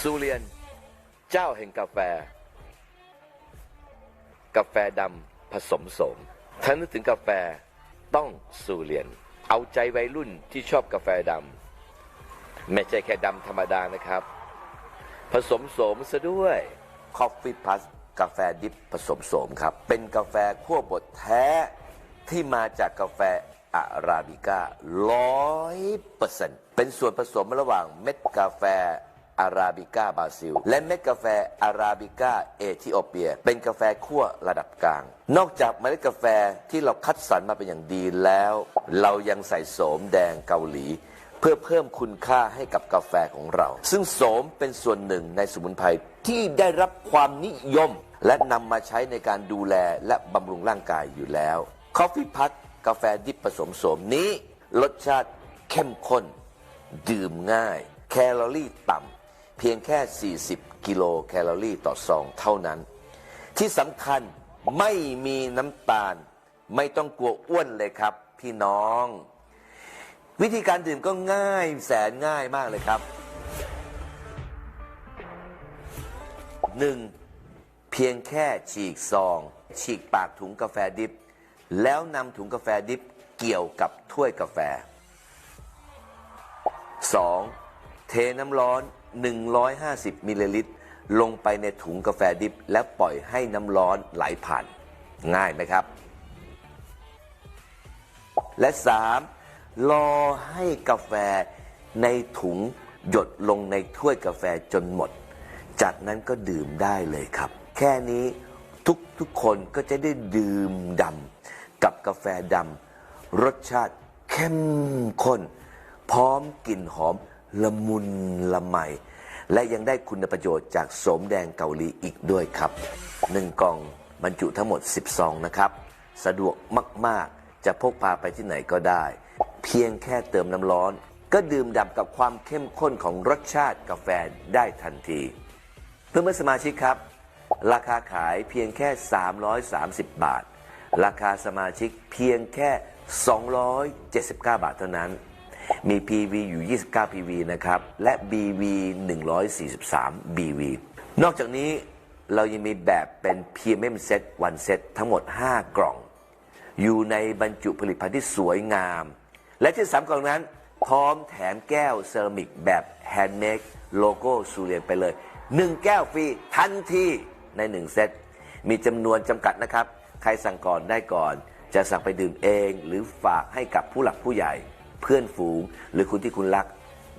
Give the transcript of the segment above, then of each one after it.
ซูเรียน เจ้าแห่งกาแฟ กาแฟดำผสมโสมถ้านึกถึงกาแฟต้องซูเรียน เอาใจวัยรุ่นที่ชอบกาแฟดำไม่ใช่แค่ดำธรรมดานะครับ ผสมโสมซะด้วย Coffee Plus กาแฟดิบผสมโสมครับ เป็นกาแฟขั้วบดแท้ ที่มาจากกาแฟอาราบิก้าร้อยเปอร์เซ็นต์เป็นส่วนผสมระหว่างเม็ดกาแฟอาราบิก้าบราซิล และเม็ดกาแฟอาราบิก้าเอธิโอเปีย เป็นกาแฟขั้วระดับกลาง นอกจากเมล็ดกาแฟที่เราคัดสรรมาเป็นอย่างดีแล้ว เรายังใส่โสมแดงเกาหลี เพื่อเพิ่มคุณค่าให้กับกาแฟของเรา ซึ่งโสมเป็นส่วนหนึ่งในสมุนไพรที่ได้รับความนิยม และนำมาใช้ในการดูแลและบำรุงร่างกายอยู่แล้ว Coffee Plus กาแฟดิบผสมโสมนี้ รสชาติเข้มข้น ดื่มง่าย แคลอรี่ต่ำ เพียงแค่ 40 กิโลแคลอรี่ต่อซองเท่านั้น ที่สำคัญไม่มีน้ำตาล ไม่ต้องกลัวอ้วนเลยครับ พี่น้อง วิธีการดื่มก็ง่ายแสนง่ายมากเลยครับ 1. เพียงแค่ฉีกซอง ฉีกปากถุงกาแฟดิบ แล้วนำถุงกาแฟดิบเกี่ยวกับถ้วยกาแฟ 2. เทน้ำร้อน 150มิลลิลิตร ลงไปในถุงกาแฟดิบ แล้วปล่อยให้น้ำร้อนไหลผ่าน ง่ายไหมครับ และ 3. รอให้กาแฟในถุงหยดลงในถ้วยกาแฟจนหมด จากนั้นก็ดื่มได้เลยครับ แค่นี้ ทุกทุกคนก็จะได้ดื่มดำกับกาแฟดำรสชาติเข้มข้น พร้อมกลิ่นหอมละมุนละไม และยังได้คุณประโยชน์จากโสมแดงเกาหลีอีกด้วยครับหนึ่งกล่องบรรจุทั้งหมด10ซองนะครับ สะดวกมาก ๆ จะพกพาไปที่ไหนก็ได้ เพียงแค่เติมน้ำร้อน ก็ดื่มด่ำกับความเข้มข้นของรสชาติกาแฟได้ทันที เพื่อนเพื่อนสมาชิกครับ ราคาขายเพียงแค่ 330 บาท ราคาสมาชิกเพียงแค่ 279 บาทเท่านั้น มี PV อยู่ 29 PV นะครับ และ BV 143 BV นอกจากนี้เรายังมีแบบเป็น PMM Set One Set ทั้งหมด 5 กล่อง อยู่ในบรรจุผลิตภัณฑ์ที่สวยงาม และที่สามกล่องนั้น พร้อมแถมแก้วเซรามิกแบบแฮนด์เมดโลโก้ซูเรียนไปเลย 1 แก้วฟรีทันที ใน 1 เซต มีจำนวนจำกัดนะครับ ใครสั่งก่อนได้ก่อน จะสั่งไปดื่มเอง หรือฝากให้กับผู้หลักผู้ใหญ่ เพื่อนฝูง หรือคุณที่คุณรัก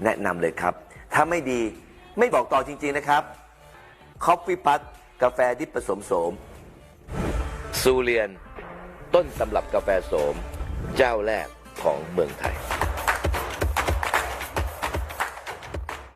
แนะนำเลยครับ ถ้าไม่ดีไม่บอกต่อจริง ๆนะครับคอฟฟี่พัทกาแฟดิบผสมโสมซูเรียน ต้นตำรับกาแฟโสม เจ้าแรกของเมืองไทย